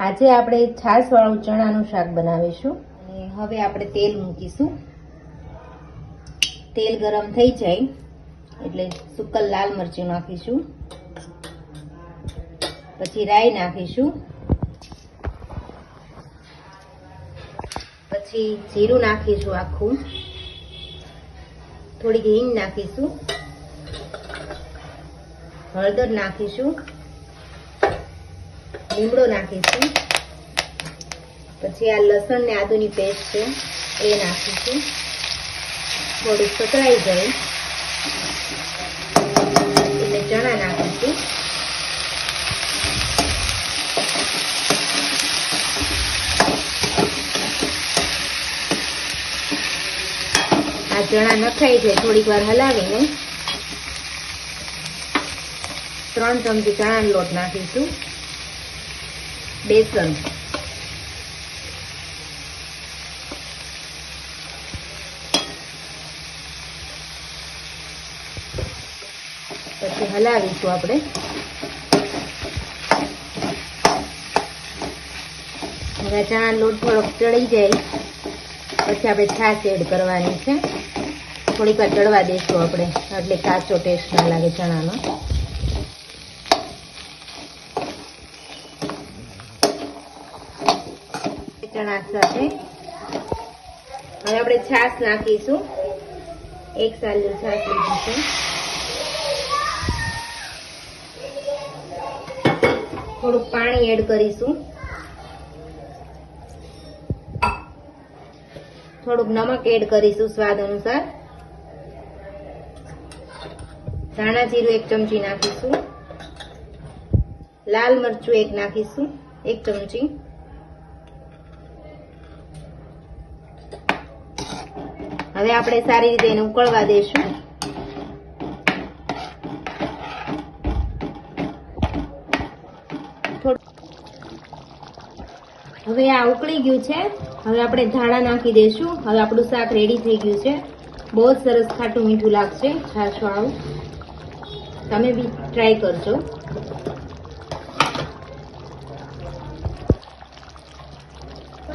આજે આપણે છાશવાળું ચણાનું શાક બનાવીશું. અને હવે આપણે તેલ મૂકીશું. તેલ ગરમ થઈ જાય, એટલે સુકલ લાલ મરચું નાખીશું. પછી રાઈ નાખીશું. પછી જીરું નાખીશું આખું. થોડીક હિંગ નાખીશું. હળદર નાખીશું. લીમડો નાખીશું. પછી આ લસણ ને આદુની પેસ્ટ છે, એ નાખીશું. થોડુંક સતરાઈ જાય. એટલે ચણા નાખીશું. આ ચણા નખાઈ જાય થોડીક વાર હલાવીને ત્રણ ચમચી ચણાનો લોટ નાખીશું. બેસન. પછી હલાવીશું આપણે. હવે ચણા લોટ થોડોક ચડી જાય. પછી આપણે છાશ એડ કરવાની છે. થોડીક વાર ચડવા દઈશું આપણે. એટલે કાચો ટેસ્ટ ના લાગે ચણાનો. ચણા સાથે. હવે આપણે છાશ નાખીશું. એક સાલની છાશ લીધીશું છે થોડુંક પાણી એડ કરીશું. થોડુંક નમક એડ કરીશું સ્વાદ અનુસાર. ધાણા જીરું એક ચમચી નાખીશું. લાલ મરચું એક નાખીશું, એક ચમચી. હવે આપણે સારી રીતે એને ઉકળવા દઈશું હવે આ ઉકળી ગયું છે. હવે આપણે ધાણા નાખી દઈશું હવે આપણું શાક રેડી થઈ ગયું છે. બહુ જ સરસ ખાટું મીઠું લાગશે. છાશ તમે બી ટ્રાય કરજો.